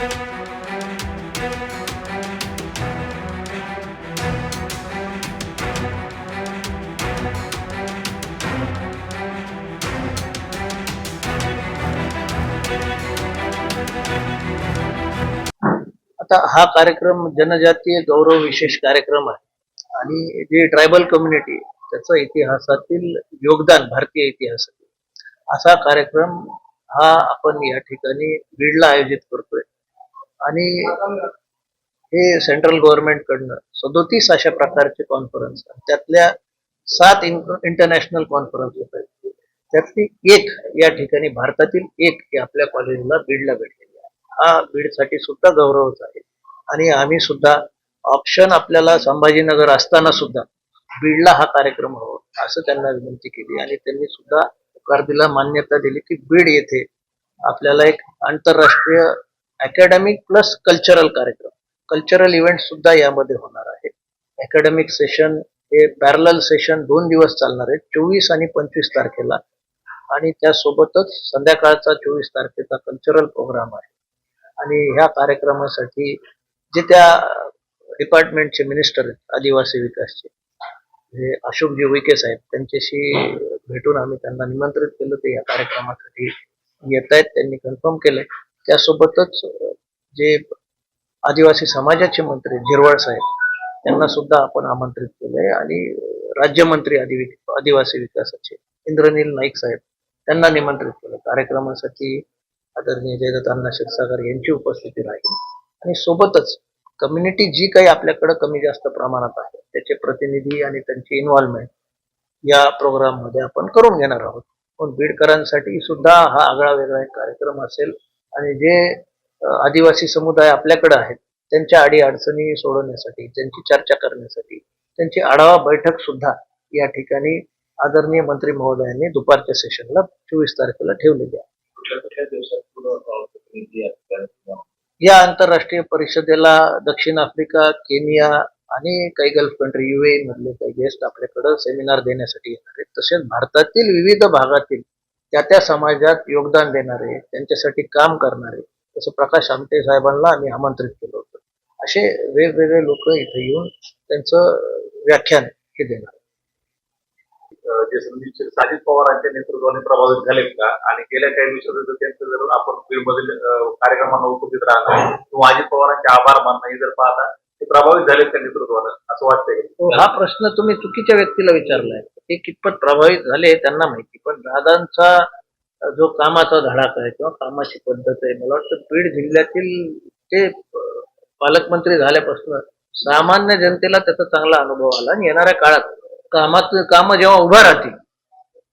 आता हा कार्यक्रम जनजातीय गौरव विशेष कार्यक्रम आहे. आणि जे ट्रायबल कम्युनिटी त्याचं इतिहासातील योगदान भारतीय इतिहासातील. असा कार्यक्रम हा आपण या ठिकाणी बीडला आयोजित करतोय. आणि हे सेंट्रल गव्हर्नमेंट कडनं सदोतीस अशा प्रकारचे कॉन्फरन्स त्यातल्या सात इंटरनॅशनल कॉन्फरन्स होत आहेत. त्यातली एक या ठिकाणी भारतातील एक ही आपल्या कॉलेजला बीडला भेटलेली आहे. हा बीडसाठी सुद्धा गौरवच आहे. आणि आम्ही सुद्धा ऑप्शन आपल्याला संभाजीनगर असताना सुद्धा बीडला हा कार्यक्रम हवा असं त्यांना विनंती केली. आणि त्यांनी सुद्धा होकार दिला मान्यता दिली की बीड येथे आपल्याला एक आंतरराष्ट्रीय अकॅडमिक प्लस कल्चरल कार्यक्रम. कल्चरल इव्हेंट सुद्धा यामध्ये होणार आहे. अकॅडमिक सेशन हे पॅरल सेशन दोन दिवस चालणार आहे चोवीस आणि पंचवीस तारखेला. आणि त्यासोबतच संध्याकाळचा चोवीस तारखेचा कल्चरल प्रोग्राम आहे. आणि ह्या कार्यक्रमासाठी जे त्या डिपार्टमेंटचे मिनिस्टर आहेत आदिवासी विकासचे हे अशोकजी उईके साहेब त्यांच्याशी भेटून आम्ही त्यांना निमंत्रित केलं ते या कार्यक्रमासाठी. येत आहेत त्यांनी कन्फर्म केलंय. त्यासोबतच जे आदिवासी समाजाचे मंत्री झिरवाळ साहेब त्यांना सुद्धा आपण आमंत्रित केलंय. आणि राज्यमंत्री आदिवि आदिवासी विकासाचे इंद्रनील नाईक साहेब त्यांना निमंत्रित केलं. कार्यक्रमासाठी आदरणीय जयदत्त अण्णा क्षीरसागर यांची उपस्थिती राहील. आणि सोबतच कम्युनिटी जी काही आपल्याकडं कमी जास्त प्रमाणात आहे त्याचे प्रतिनिधी आणि त्यांची इन्व्हॉल्वमेंट या प्रोग्राममध्ये आपण करून घेणार आहोत. पण बीडकरांसाठी सुद्धा हा आगळा वेगळा एक कार्यक्रम असेल. आणि जे आदिवासी समुदाय आपल्याकडे आहेत त्यांच्या आडी अडचणी सोडवण्यासाठी त्यांची चर्चा करण्यासाठी त्यांची आढावा बैठक सुद्धा या ठिकाणी आदरणीय मंत्री महोदयांनी दुपारच्या सेशनला चोवीस तारखेला ठेवलेली आहे. या या आंतरराष्ट्रीय परिषदेला दक्षिण आफ्रिका केनिया आणि काही गल्फ कंट्री युए मधले काही गेस्ट आपल्याकडे सेमिनार देण्यासाठी येणार आहेत. तसेच भारतातील विविध भागातील त्या त्या समाजात योगदान देणारे त्यांच्यासाठी काम करणारे तसं प्रकाश आमटे साहेबांना आम्ही आमंत्रित केलं होतं. असे वेगवेगळे लोक इथे येऊन त्यांचं व्याख्यान हे देणार. अं, जे संदीप साजिद पवारांच्या नेतृत्वाने प्रभावित झालेत का? आणि गेल्या काही दिवसात त्यांचं जर आपण फील्डमधील कार्यक्रमांना उपस्थित राहणं किंवा अजित पवारांचे आभार मानणं हे जर पाहता प्रभावित झालेत त्या नेतृत्वानं असं वाटतंय हो, हा प्रश्न तुम्ही चुकीच्या व्यक्तीला विचारलाय. ते कितपत प्रभावित झाले त्यांना माहिती पण दादांचा जो कामाचा धडाका आहे किंवा कामाची पद्धत आहे मला वाटतं बीड जिल्ह्यातील ते पालकमंत्री झाल्यापासून सामान्य जनतेला त्याचा चांगला अनुभव आला. आणि येणाऱ्या काळात कामात काम जेव्हा उभ्या राहतील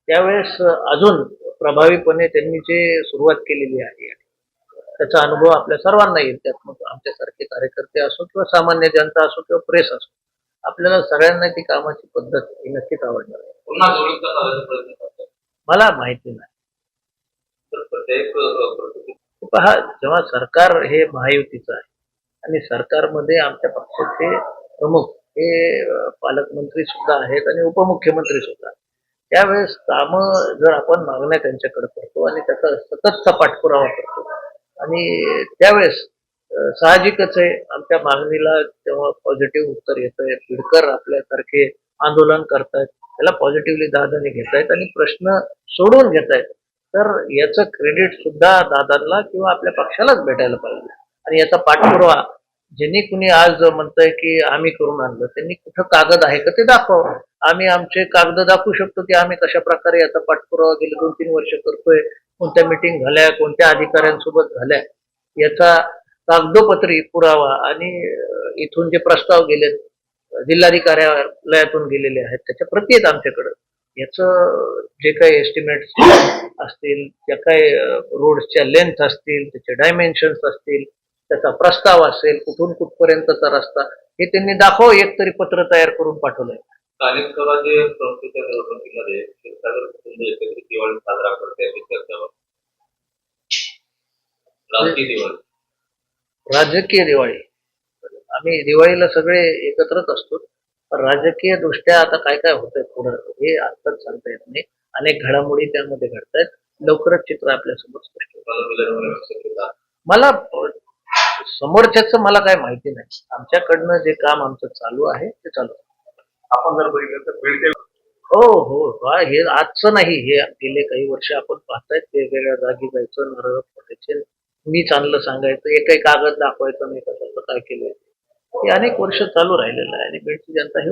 त्यावेळेस अजून प्रभावीपणे त्यांनी जे सुरुवात केलेली आहे त्याचा अनुभव आपल्या सर्वांना येईल. त्यात मग आमच्यासारखे कार्यकर्ते असो किंवा सामान्य जनता असो किंवा प्रेस असो आपल्याला सगळ्यांना ती कामाची पद्धत ही नक्कीच आवडणार आहे. मला माहिती नाही. पहा जेव्हा सरकार हे महायुतीचं आहे आणि सरकारमध्ये आमच्या पक्षाचे प्रमुख हे पालकमंत्री सुद्धा आहेत आणि उपमुख्यमंत्री सुद्धा त्यावेळेस कामं जर आपण मागण्या त्यांच्याकडे करतो आणि त्याचा सततचा पाठपुरावा करतो आणि त्यावेळेस साहजिकच आहे. आमच्या मागणीला तेव्हा पॉझिटिव्ह उत्तर येतंय बिडकर आपल्यासारखे आंदोलन करतायत त्याला पॉझिटिव्हली दादाने घेतायत आणि प्रश्न सोडवून घेतायत. तर याचं क्रेडिट सुद्धा दादांना किंवा आपल्या पक्षालाच भेटायला पाहिजे. आणि याचा पाठपुरावा ज्यांनी कुणी आज म्हणतंय की आम्ही करून आणलं त्यांनी कुठं कागद आहे का ते दाखवा आम्ही आमचे कागद दाखवू शकतो की आम्ही कशा प्रकारे याचा पाठपुरावा गेले दोन तीन वर्ष करतोय. कोणत्या मिटिंग झाल्या कोणत्या अधिकाऱ्यांसोबत झाल्या याचा कागदोपत्री पुरावा आणि इथून जे प्रस्ताव गेलेत जिल्हाधिकार्यालयातून गेलेले आहेत त्याच्या प्रती आहेत आमच्याकडं. याचं जे काही एस्टिमेट असतील ज्या काही रोडच्या लेंथ असतील त्याचे डायमेन्शन्स असतील त्याचा प्रस्ताव असेल कुठून कुठपर्यंतचा रस्ता हे त्यांनी दाखव एक तरी पत्र तयार करून पाठवलंय. स्थानिक स्वराज्य संस्थेच्या निवडणुकीमध्ये क्षीरसागर कुटुंब दिवाळी साजरा करते अशी चर्चा. राजकीय दिवाळी. राजकीय दिवाळी. आम्ही दिवाळीला सगळे एकत्रच असतो. पण राजकीय दृष्ट्या आता काय काय होतंय पुढं हे आताच सांगता येत नाही. अनेक घडामोडी त्यामध्ये घडतायत. लवकरच चित्र आपल्यासमोर स्पष्ट. मला समोरच्याच मला काय माहिती नाही. आमच्याकडनं जे काम आमचं चालू आहे ते चालू आहे. आपण जर बघितलं तर बीडचे हो हो. हा, हे आजचं नाही. हे गेले काही वर्ष आपण पाहतायत. वेगवेगळ्या जागी जायचं नारळ फोडायचे मी चांगलं सांगायचं. एकही कागद दाखवायचं नाही. कसं काय केलंय? हे अनेक वर्ष चालू राहिलेलं आहे आणि बीडची जनता हे